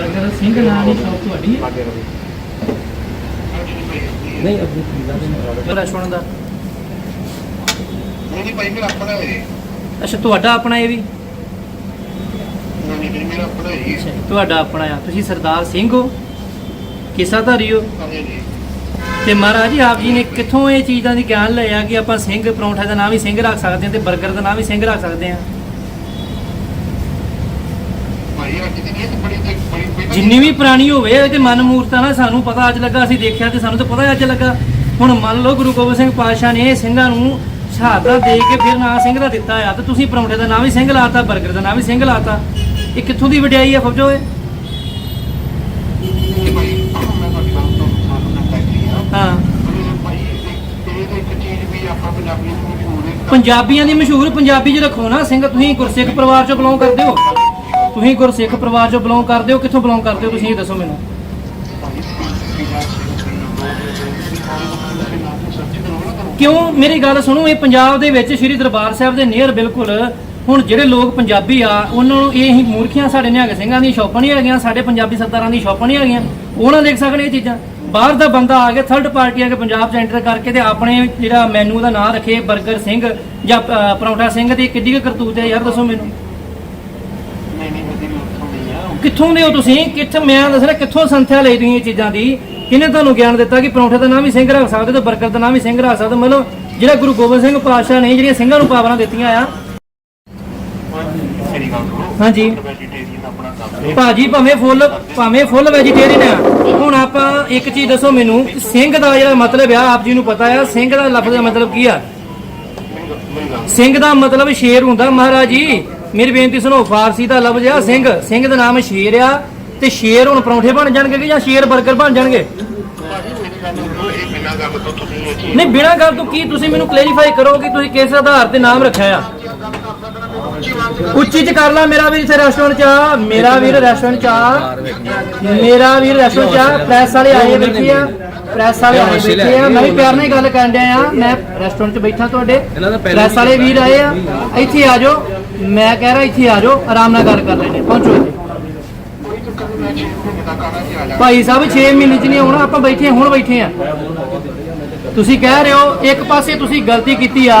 Burger Singh ਨਾਂ ਦੀ shop ਤੁਹਾਡੀ ਹੈ? ਨਹੀਂ ਅਬੂ ਪੀਜ਼ਾ ਦੇ ਨਾਲ ਰੈਸਟੋਰੈਂਟ ਦਾ। ਨਹੀਂ ਭਾਈ ਮੇਰਾ ਆਪਣਾ ਹੈ। ਅੱਛਾ ਤੁਹਾਡਾ ਆਪਣਾ ਇਹ ਵੀ? ਨਹੀਂ ਨਹੀਂ ਮੇਰਾ ਆਪਣਾ ਹੈ ਅੱਛਾ ਜੀ, ਤੁਹਾਡਾ ਆਪਣਾ ਆ। ਤੁਸੀਂ ਸਰਦਾਰ ਸਿੰਘ ਹੋ? ਕਿਸਾਧਾਰੀ ਹੋ? ਹਾਂਜੀ ਜੀ ਤੇ ਮਹਾਰਾਜ ਜੀ ਆਪ ਜੀ ਨੇ ਕਿੱਥੋਂ ਇਹ ਚੀਜ਼ਾਂ ਦੀ ਗਿਆਨ ਲਿਆ ਕਿ ਆਪਾਂ ਸਿੰਘ ਪਰੌਂਠਾ ਦਾ ਨਾਮ ਵੀ ਸਿੰਘ ਰੱਖ ਸਕਦੇ ਹਾਂ ਤੇ 버ਗਰ ਦਾ ਨਾਮ ਵੀ ਸਿੰਘ ਰੱਖ ਸਕਦੇ ਹਾਂ ਭਾਈ ਅੱਜ ਦੀ ਨਹੀਂ ਬੜੀ ਤੇ ਬੜੀ ਪਹਿਲਾਂ ਜਿੰਨੀ ਵੀ ਪੁਰਾਣੀ ਹੋਵੇ ਇਹ ਤੇ ਮਨ ਮੂਰਤਾ ਨਾਲ ਸਾਨੂੰ ਪਤਾ ਅੱਜ ਲੱਗਾ, ਅਸੀਂ ਦੇਖਿਆ ਤੇ ਸਾਨੂੰ ਤਾਂ ਪਤਾ ਅੱਜ ਲੱਗਾ। ਹੁਣ ਮੰਨ ਲਓ ਗੁਰੂ ਗੋਬਿੰਦ ਸਿੰਘ ਪਾਤਸ਼ਾਹ ਨੇ ਸਿੰਘਾਂ ਨੂੰ ਸ਼ਹਾਦਤਾਂ ਦੇ ਕੇ ਫਿਰ ਨਾਂ ਸਿੰਘ ਦਾ ਦਿੱਤਾ ਆ, ਤੇ ਤੁਸੀਂ ਪਰੌਂਠੇ ਦਾ ਨਾਮ ਵੀ ਸਿੰਘ ਲਾਤਾ 버ਗਰ ਦਾ ਨਾਮ ਵੀ ਸਿੰਘ ਲਾਤਾ। ਇਹ ਕਿੱਥੋਂ ਦੀ ਵਡਿਆਈ ਆ ਫੌਜੋ ਇਹ? ਹਾਂ। ਪੰਜਾਬੀਆਂ ਦੀ ਮਸ਼ਹੂਰ, ਪੰਜਾਬੀ 'ਚ ਰੱਖੋ ਨਾ, ਸਿੰਘ ਤੁਸੀਂ ਗੁਰਸਿੱਖ ਪਰਿਵਾਰ 'ਚੋਂ ਬਿਲੋਂਗ ਕਰਦੇ ਹੋ। ਤੁਸੀਂ ਗੁਰਸਿੱਖ ਪਰਿਵਾਰ 'ਚੋਂ ਬਿਲੋਂਗ ਕਰਦੇ ਹੋ, ਕਿੱਥੋਂ ਬਿਲੋਂਗ ਕਰਦੇ ਹੋ ਤੁਸੀਂ ਇਹ ਦੱਸੋ ਮੈਨੂੰ? ਕਿਉਂ? ਮੇਰੀ ਗੱਲ ਸੁਣੋ, ਇਹ ਪੰਜਾਬ ਦੇ ਵਿੱਚ ਸ੍ਰੀ ਦਰਬਾਰ ਸਾਹਿਬ ਦੇ ਨੀਅਰ ਬਿਲਕੁਲ ਹੁਣ ਜਿਹੜੇ ਲੋਕ ਪੰਜਾਬੀ ਆ, ਉਹਨਾਂ ਨੂੰ ਇਹ ਹੀ ਮੂਰਖੀਆਂ ਸਾਡੇ ਨਿਹੰਗ ਸਿੰਘਾਂ ਦੀਆਂ ਸ਼ੌਪਾਂ ਨਹੀਂ ਹੈਗੀਆਂ, ਸਾਡੇ ਪੰਜਾਬੀ ਸਰਦਾਰਾਂ ਦੀ ਸ਼ੌਪਾਂ ਨਹੀਂ ਹੈਗੀਆਂ। ਉਹਨਾਂ ਦੇਖ ਸਕਣ ਇਹ ਚੀਜ਼ਾਂ। ਬਾਹਰ ਦਾ ਬੰਦਾ ਆ ਕੇ ਥਰਡ ਪਾਰਟੀ ਆ ਕੇ ਪੰਜਾਬ 'ਚ ਐਂਟਰ ਕਰਕੇ ਤੇ ਆਪਣੇ ਜਿਹੜਾ ਮੈਨੂ ਦਾ ਨਾਂ ਰੱਖੇ 버ਗਰ ਸਿੰਘ ਜਾਂ ਪਰੌਂਠਾ ਸਿੰਘ ਤੇ ਕਿੱਡੀ ਕੁ ਕਰਤੂਤ ਹੈ, ਯਾਰ ਦੱਸੋ ਮੈਨੂੰ ਨਹੀਂ ਨਹੀਂ ਮੇਰੀ ਉੱਥੋਂ ਨਹੀਂ ਆ ਕਿੱਥੋਂ ਦੇ ਹੋ ਤੁਸੀਂ? ਕਿੱਥੇ, ਮੈਂ ਦੱਸਣਾ ਕਿੱਥੋਂ ਸੰਥਿਆ ਲਈ ਤੁਸੀਂ ਇਹ ਚੀਜ਼ਾਂ ਦੀ? ਕਿਹਨੇ ਤੁਹਾਨੂੰ ਗਿਆਨ ਦਿੱਤਾ ਕਿ ਪਰੌਂਠੇ ਦਾ ਨਾਮ ਵੀ ਸਿੰਘ ਰੱਖ ਸਕਦੇ ਤੇ 버ਗਰ ਦਾ ਨਾਮ ਵੀ ਸਿੰਘ ਰੱਖ ਸਕਦੇ? ਮਤਲਬ ਜਿਹੜਾ ਗੁਰੂ ਗੋਬਿੰਦ ਸਿੰਘ ਪਾਤਸ਼ਾਹ ਨੇ ਜਿਹੜੀਆਂ ਸਿੰਘਾਂ ਨੂੰ ਪਾਵਰਾਂ ਦਿੱਤੀਆਂ ਆ। ਹਾਂਜੀ। ਭਾਜੀ, ਭਾਵੇਂ ਫੁੱਲ ਭਾਵੇਂ ਫੁੱਲ ਵੈਜੀਟੇਰੀਅਨ ਆ। ਹੁਣ ਆਪਾਂ ਇੱਕ ਚੀਜ਼ ਦੱਸੋ ਮੈਨੂੰ, ਸਿੰਘ ਦਾ ਜਿਹੜਾ ਮਤਲਬ ਆ, ਆਪ ਜੀ ਨੂੰ ਪਤਾ ਆ, ਸਿੰਘ ਦਾ ਲਫ਼ਜ਼ ਦਾ ਮਤਲਬ ਕੀ ਆ? ਸਿੰਘ ਦਾ ਮਤਲਬ ਸ਼ੇਰ ਹੁੰਦਾ, ਮਹਾਰਾਜ ਜੀ। ਮੇਰੀ ਬੇਨਤੀ ਸੁਣੋ, ਫਾਰਸੀ ਦਾ ਲਫ਼ਜ਼ ਆ, ਸਿੰਘ। ਸਿੰਘ ਦਾ ਨਾਮ ਸ਼ੇਰ ਆ ਤੇ ਸ਼ੇਰ ਹੁਣ ਪਰੌਂਠੇ ਬਣ ਜਾਣਗੇ ਕਿ ਜਾਂ ਸ਼ੇਰ 버ਗਰ ਬਣ ਜਾਣਗੇ? ਨਹੀਂ, ਬਿਨਾਂ ਗੱਲ ਤੋਂ ਕੀ ਤੁਸੀਂ ਮੈਨੂੰ ਕਲੈਰੀਫਾਈ ਕਰੋ ਕਿ ਤੁਸੀਂ ਕਿਸ ਆਧਾਰ ਤੇ ਨਾਮ ਰੱਖਿਆ ਆ? ਉੱਚੀ ਚ ਕਰ ਲਾ, ਮੇਰਾ ਵੀਰ ਇੱਥੇ ਰੈਸਟੋਰੈਂਟ ਚ ਆ, ਮੇਰਾ ਵੀਰ ਰੈਸਟੋਰੈਂਟ ਚ ਆ, ਮੇਰਾ ਵੀਰ ਰੈਸਟੋਰੈਂਟ ਚ ਆ ਪ੍ਰੈਸ ਵਾਲੇ ਆਏ ਬੈਠੇ ਆ। ਪ੍ਰੈਸ ਵਾਲੇ ਆਏ ਬੈਠੇ ਆ। ਮੈਂ ਵੀ ਪਿਆਰ ਨਾਲ ਹੀ ਗੱਲ ਕਰਨ ਡਿਆ ਆ ਮੈਂ ਰੈਸਟੋਰੈਂਟ ਚ ਬੈਠਾ ਤੁਹਾਡੇ। ਪ੍ਰੈਸ ਵਾਲੇ ਵੀਰ ਆਏ ਆ। ਇੱਥੇ ਆ ਜਾਓ। ਮੈਂ ਕਹਿ ਰਿਹਾ ਇੱਥੇ ਆ ਜਾਓ। ਆਰਾਮ ਨਾਲ ਗੱਲ ਕਰ ਲੈਣੇ ਪਹੁੰਚੋ ਇੱਥੇ। ਕੋਈ ਚੱਕਰ ਨਹੀਂ ਮੈਂ 6 ਮਹੀਨੇ ਦਾ ਕਾਣਾ ਜੀ ਆ ਜਾ ਭਾਈ ਸਾਹਿਬ 6 ਮਹੀਨੇ ਚ ਨਹੀਂ ਆਉਣਾ। ਆਪਾਂ ਬੈਠੇ ਹੁਣ ਬੈਠੇ ਆ ਤੁਸੀਂ ਕਹਿ ਰਹੇ ਹੋ ਇੱਕ ਪਾਸੇ ਤੁਸੀਂ ਗਲਤੀ ਕੀਤੀ ਆ।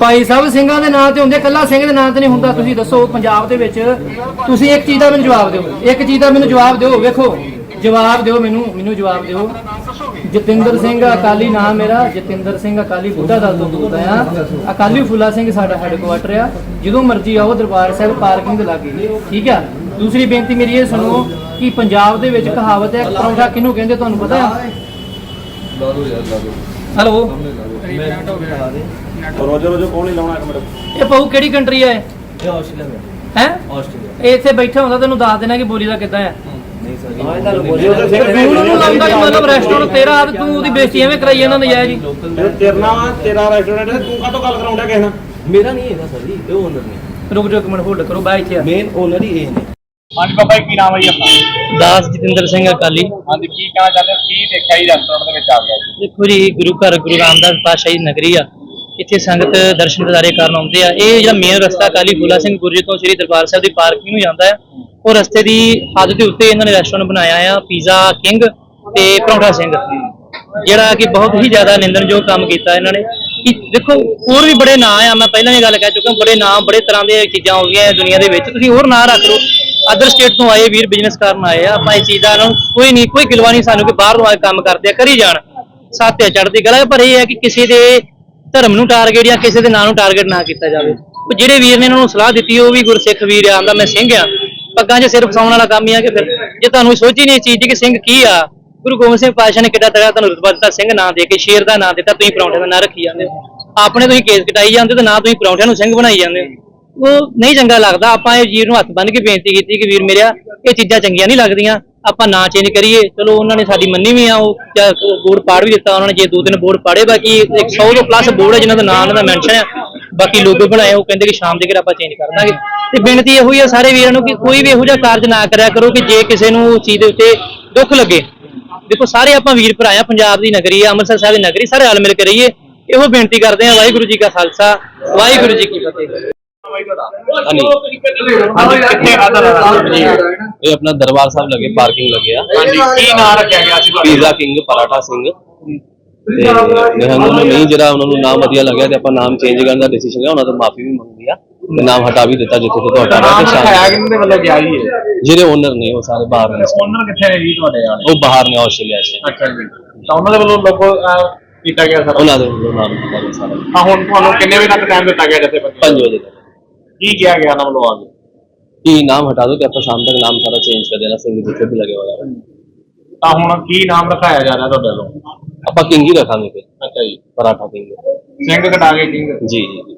ਭਾਈ ਸਾਹਿਬ, ਸਿੰਘਾਂ ਦੇ ਨਾਂ ਤੇ ਹੁੰਦੇ, ਕੱਲਾ ਸਿੰਘ ਦੇ ਨਾਂ ਤੇ ਨਹੀਂ ਹੁੰਦਾ। ਤੁਸੀਂ ਦੱਸੋ ਪੰਜਾਬ ਦੇ ਵਿੱਚ ਤੁਸੀਂ ਇੱਕ ਚੀਜ਼ ਦਾ ਮੈਨੂੰ ਜਵਾਬ ਦਿਓ। ਇੱਕ ਚੀਜ਼ ਦਾ ਮੈਨੂੰ ਜਵਾਬ ਦਿਓ, ਵੇਖੋ। ਜਵਾਬ ਦਿਓ ਮੈਨੂੰ ਮੈਨੂੰ ਜਵਾਬ ਦਿਓ। ਜਤਿੰਦਰ ਸਿੰਘ, ਅਕਾਲੀ ਨਾਮ ਮੇਰਾ। ਜਤਿੰਦਰ ਸਿੰਘ, ਅਕਾਲੀ ਬੁੱਢਾ ਦਲ ਤੋਂ ਬੋਲਦਾ ਆ ਅਕਾਲੀ ਫੁੱਲਾ ਸਿੰਘ ਸਾਡਾ ਹੈਡਕੁਆਟਰ ਆ। ਜਦੋਂ ਮਰਜ਼ੀ ਆਓ, ਦਰਬਾਰ ਸਾਹਿਬ ਪਾਰਕਿੰਗ ਦੇ ਲਾਗੇ। ਠੀਕ ਆ? ਦੂਸਰੀ ਬੇਨਤੀ ਮੇਰੀ ਇਹ ਸੁਣੋ ਕਿ ਪੰਜਾਬ ਦੇ ਵਿੱਚ ਕਹਾਵਤ ਹੈ, ਪਰੌਂਠਾ ਕਿਹਨੂੰ ਕਹਿੰਦੇ, ਤੁਹਾਨੂੰ ਪਤਾ ਹੈ? ਲਾ ਦੋ ਯਾਰ ਲਾ ਦੋ। ਹੈਲੋ। ਰੋਜੋ ਰੋਜੋ ਕੌਣ ਨਹੀਂ ਲਾਉਣਾ ਇੱਕ ਮਿੰਟ? ਇਹ ਪਾਉ ਕਿਹੜੀ ਕੰਟਰੀ ਹੈ ਇਹ? ਆਸਟ੍ਰੇਲੀਆ ਵਿੱਚ ਹੈ? ਆਸਟ੍ਰੇਲੀਆ ਇਹ ਇੱਥੇ ਬੈਠਾ ਹੁੰਦਾ ਤੈਨੂੰ ਦੱਸ ਦੇਣਾ ਕਿ ਬੋਲੀ ਦਾ ਕਿੱਦਾਂ ਹੈ ਨਹੀਂ ਸਰ। ਹਾਂ, ਨੂੰ ਬੋਲਿਓ ਤੇ ਤੇ ਤੂੰ ਉਹਨੂੰ ਲਾਉਂਦਾ ਕਿ ਮਤਲਬ ਰੈਸਟੋਰੈਂਟ ਤੇਰਾ ਆ ਤੇ ਉਹਦੀ ਬੇਇੱਜ਼ਤੀ ਐਵੇਂ ਕਰਾਈ ਇਹਨਾਂ ਨੇ ਜਾਇਜ਼ ਜੀ ਤੇਰਨਾ ਤੇਰਾ ਰੈਸਟੋਰੈਂਟ ਹੈ ਤੂੰ ਕਾਹਤੋਂ ਗੱਲ ਕਰਾਉਂਦਾ ਕਿਸੇ ਨਾਲ ਮੇਰਾ ਨਹੀਂ ਹੈਗਾ ਸਰ ਜੀ ਇਹ ਓਨਰ ਨੇ ਰੁਕ ਜਾਓ ਇੱਕ ਮਿੰਟ ਹੋਲਡ ਕਰੋ ਬਾਈ ਇੱਥੇ ਮੇਨ ਓਨਰ ਹੀ ਇਹ ਨੇ। ਹਾਂਜੀ ਬਾਬਾ ਜੀ ਕੀ ਨਾਮ ਹੈ ਜੀ ਆਪਣਾ? ਦਾਸ ਜਤਿੰਦਰ ਸਿੰਘ ਅਕਾਲੀ। ਹਾਂਜੀ ਕੀ ਕਹਿਣਾ ਚਾਹੁੰਦੇ ਹੋ? ਕੀ ਦੇਖਿਆ ਜੀ ਰੈਸਟੋਰੈਂਟ ਦੇ ਵਿੱਚ ਆ ਗਿਆ ਜੀ? ਦੇਖੋ ਜੀ ਗੁਰੂ ਘਰ ਗੁਰੂ ਰਾਮਦਾਸ ਪਾਤਸ਼ਾਹੀ ਨਗਰੀ ਆ। ਇੱਥੇ ਸੰਗਤ ਦਰਸ਼ਨ ਦਿਦਾਰੇ ਕਰਨ ਆਉਂਦੇ ਆ। ਇਹ ਜਿਹੜਾ ਮੇਨ ਰਸਤਾ ਅਕਾਲੀ ਫੂਲਾ ਸਿੰਘ ਗੁਰਜੀ ਤੋਂ ਸ੍ਰੀ ਦਰਬਾਰ ਸਾਹਿਬ ਦੀ ਪਾਰਕਿੰਗ ਨੂੰ ਜਾਂਦਾ ਹੈ ਉਹ ਰਸਤੇ ਦੀ ਹੱਦ ਦੇ ਉੱਤੇ ਇਹਨਾਂ ਨੇ ਰੈਸਟੋਰੈਂਟ ਬਣਾਇਆ ਆ ਪੀਜ਼ਾ ਕਿੰਗ ਤੇ ਪਰੌਂਠਾ ਸਿੰਘ। ਜਿਹੜਾ ਕਿ ਬਹੁਤ ਹੀ ਜ਼ਿਆਦਾ ਨਿੰਦਣਯੋਗ ਕੰਮ ਕੀਤਾ ਇਹਨਾਂ ਨੇ। ਕਿ ਦੇਖੋ ਹੋਰ ਵੀ ਬੜੇ ਨਾਂ ਆ ਮੈਂ ਪਹਿਲਾਂ ਇਹ ਗੱਲ ਕਹਿ ਚੁੱਕਾ ਬੜੇ ਨਾਂ ਬੜੇ ਤਰ੍ਹਾਂ ਦੀਆਂ ਚੀਜ਼ਾਂ ਹੋ ਗਈਆਂ ਦੁਨੀਆ ਦੇ ਵਿੱਚ। ਤੁਸੀਂ ਹੋਰ ਨਾਂ ਰੱਖ ਲਓ। ਅਦਰ ਸਟੇਟ ਤੋਂ ਆਏ ਵੀਰ ਬਿਜ਼ਨਸ ਕਰਨ ਆਏ ਆ, ਆਪਾਂ ਇਹ ਚੀਜ਼ਾਂ ਨੂੰ ਕੋਈ ਨਹੀਂ, ਕੋਈ ਗਿਲਵਾ ਨਹੀਂ ਸਾਨੂੰ ਕਿ ਬਾਹਰ ਤੋਂ ਆ ਕੰਮ ਕਰਦੇ ਆ, ਕਰੀ ਜਾਣ। ਸਾਥਿਆ ਚੜ੍ਹਦੀ ਗੱਲ ਹੈ ਪਰ ਇਹ ਹੈ ਕਿ ਕਿਸੇ ਦੇ ਧਰਮ ਨੂੰ ਟਾਰਗੇਟ ਜਾਂ ਕਿਸੇ ਦੇ ਨਾਂ ਨੂੰ ਟਾਰਗੇਟ ਨਾ ਕੀਤਾ ਜਾਵੇ। ਜਿਹੜੇ ਵੀਰ ਨੇ ਇਹਨਾਂ ਨੂੰ ਸਲਾਹ ਦਿੱਤੀ, ਉਹ ਵੀ ਗੁਰਸਿੱਖ ਵੀਰ ਆ ਆਂਦਾ ਮੈਂ ਸਿੰਘ ਆ। ਪੱਗਾਂ 'ਚ ਸਿਰ ਫਸਾਉਣ ਵਾਲਾ ਕੰਮ ਹੀ ਆ ਕਿ ਫਿਰ ਜੇ ਤੁਹਾਨੂੰ ਸੋਚ ਹੀ ਨਹੀਂ ਇਹ ਚੀਜ਼ ਦੀ ਕਿ ਸਿੰਘ ਕੀ ਆ, ਗੁਰੂ ਗੋਬਿੰਦ ਸਿੰਘ ਪਾਤਸ਼ਾਹ ਨੇ ਕਿੱਡਾ ਤਗੜਾ ਤੁਹਾਨੂੰ ਰਤਬਾ ਦਿੱਤਾ, ਸਿੰਘ ਨਾਂ ਦੇ ਕੇ, ਸ਼ੇਰ ਦਾ ਨਾਂ ਦਿੱਤਾ, ਤੁਸੀਂ ਪਰੌਂਠੇ ਦਾ ਨਾਂ ਰੱਖੀ ਜਾਂਦੇ ਹੋ। ਆਪਣੇ ਤੁਸੀਂ ਕੇਸ ਕਟਾਈ ਜਾਂਦੇ ਤੇ ਨਾ ਤੁਸੀਂ ਪਰੌਂਠਿਆਂ ਨੂੰ ਸਿੰਘ ਬਣਾਈ ਜਾਂਦੇ ਹੋ। ਉਹ ਨਹੀਂ ਚੰਗਾ ਲੱਗਦਾ। ਆਪਾਂ ਇਹ ਵੀਰ ਨੂੰ ਹੱਥ ਬੰਨ੍ਹ ਕੇ ਬੇਨਤੀ ਕੀਤੀ ਕਿ ਵੀਰ ਮੇਰਿਆ, ਇਹ ਚੀਜ਼ਾਂ ਚੰਗੀਆਂ ਨਹੀਂ ਲੱਗਦੀਆਂ। ਆਪਾਂ ਨਾਂ ਚੇਂਜ ਕਰੀਏ। ਚਲੋ, ਉਹਨਾਂ ਨੇ ਸਾਡੀ ਮੰਨੀ ਵੀ ਆ, ਉਹ ਜਾਂ ਬੋਰਡ ਪਾੜ ਵੀ ਦਿੱਤਾ, ਉਹਨਾਂ ਨੇ ਜੇ ਦੋ ਤਿੰਨ ਬੋਰਡ ਪਾੜੇ, ਬਾਕੀ 100 ਤੋਂ ਪਲੱਸ ਬੋਰਡ ਹੈ ਜਿਨ੍ਹਾਂ ਦਾ ਨਾਮ ਉਹਨਾਂ ਦਾ ਮੈਂਸ਼ਨ ਹੈ ਬਾਕੀ ਲੋਗੋ ਬਣਾਏ ਉਹ ਕਹਿੰਦੇ ਕਿ ਸ਼ਾਮ ਦੇ ਘਰ ਆਪਾਂ ਚੇਂਜ ਕਰ ਦਾਂਗੇ। ਤੇ ਬੇਨਤੀ ਇਹੋ ਹੀ ਆ ਸਾਰੇ ਵੀਰਾਂ ਨੂੰ ਕਿ ਕੋਈ ਵੀ ਇਹੋ ਜਿਹਾ ਕਾਰਜ ਨਾ ਕਰਿਆ ਕਰੋ ਕਿ ਜੇ ਕਿਸੇ ਨੂੰ ਉਸ ਚੀਜ਼ ਦੇ ਉੱਤੇ ਦੁੱਖ ਲੱਗੇ। ਦੇਖੋ, ਸਾਰੇ ਆਪਾਂ ਵੀਰ ਭਰਾ ਆ, ਪੰਜਾਬ ਦੀ ਨਗਰੀ ਆ, ਅੰਮ੍ਰਿਤਸਰ ਸਾਹਿਬ ਦੀ ਨਗਰੀ, ਸਾਰੇ ਰਲ ਮਿਲ ਕੇ ਰਹੀਏ। ਇਹੋ ਬੇਨਤੀ ਕਰਦੇ ਆ, ਵਾਹਿਗੁਰੂ ਜੀ ਕਾ ਖਾਲਸਾ, ਵਾਹਿਗੁਰੂ ਜੀ ਕੀ ਫਤਿਹ। ਇਹ ਆਪਣਾ ਦਰਬਾਰ ਸਾਹਿਬ ਲੱਗੇ ਪਾਰਕਿੰਗ ਲੱਗੇ ਆ। ਕੀ ਨਾਂ ਰੱਖਿਆ ਗਿਆ ਸੀ ਪੀਜ਼ਾ ਕਿੰਗ ਪਰਾਠਾ ਸਿੰਘ। ਤੇ ਨਿਹੰਗ ਨੂੰ ਨਹੀਂ ਜਿਹੜਾ ਉਹਨਾਂ ਨੂੰ ਨਾਮ ਵਧੀਆ ਲੱਗਿਆ ਤੇ ਆਪਾਂ ਨਾਮ ਚੇਂਜ ਕਰਨ ਦਾ ਡਿਸੀਜਨ ਲਿਆ ਉਹਨਾਂ ਤੋਂ ਮਾਫੀ ਵੀ ਮੰਗੀ ਆ ਤੇ ਨਾਮ ਹਟਾ ਵੀ ਦਿੱਤਾ ਜਿੱਥੇ ਤੋਂ ਤੁਹਾਡਾ ਨਾਮ ਰਹਿ ਕੇ ਰੱਖਿਆ ਸ਼ਾਮ ਕਿਹਦੇ ਵੱਲੋਂ ਗਿਆ ਜੀ ਇਹ? ਜਿਹੜੇ ਓਨਰ ਨੇ ਉਹ ਸਾਰੇ ਬਾਹਰ ਨੇ। ਓਨਰ ਕਿੱਥੇ ਨੇ ਜੀ ਤੁਹਾਡੇ ਵਾਲੇ? ਉਹ ਬਾਹਰ ਨੇ ਆਸਟ੍ਰੇਲੀਆ 'ਚ। ਅੱਛਾ ਜੀ। ਤਾਂ ਉਹਨਾਂ ਦੇ ਵੱਲੋਂ ਲੋਗੋ ਕੀਤਾ ਗਿਆ ਸਰ? ਉਹਨਾਂ ਦੇ ਵੱਲੋਂ ਨਾਮ ਦਿੱਤਾ ਗਿਆ ਸਾਰਾ। ਤਾਂ ਹੁਣ ਤੁਹਾਨੂੰ ਕਿੰਨੇ ਵਜੇ ਤੱਕ ਟਾਈਮ ਦਿੱਤਾ ਗਿਆ ਜੱਥੇ 5 ਵਜੇ ਤੱਕ। ਕੀ ਕਿਹਾ ਗਿਆ ਉਹਨਾਂ ਵੱਲੋਂ ਆ ਕੇ? ਨਾਮ ਹਟਾ ਦੋ ਤੇ ਆਪਾਂ ਸ਼ਾਮ ਤੱਕ ਨਾਮ ਸਾਰਾ ਚੇਂਜ ਕਰ ਦੇਣਾ ਸਿੰਘ ਜਿੱਥੇ ਵੀ ਲੱਗੇ ਹੋਇਆ ਤਾਂ ਹੁਣ ਕੀ ਨਾਮ ਰਖਾਇਆ ਜਾ ਰਿਹਾ ਤੁਹਾਡੇ ਵੱਲੋਂ? ਆਪਾਂ ਕਿੰਗ ਹੀ ਰੱਖਾਂਗੇ ਫਿਰ। ਅੱਛਾ ਜੀ। ਪਰਾਠਾ ਕਿੰਗ। ਸਿੰਘ ਕਟਾ ਕੇ ਕਿੰਗ? ਜੀ ਜੀ।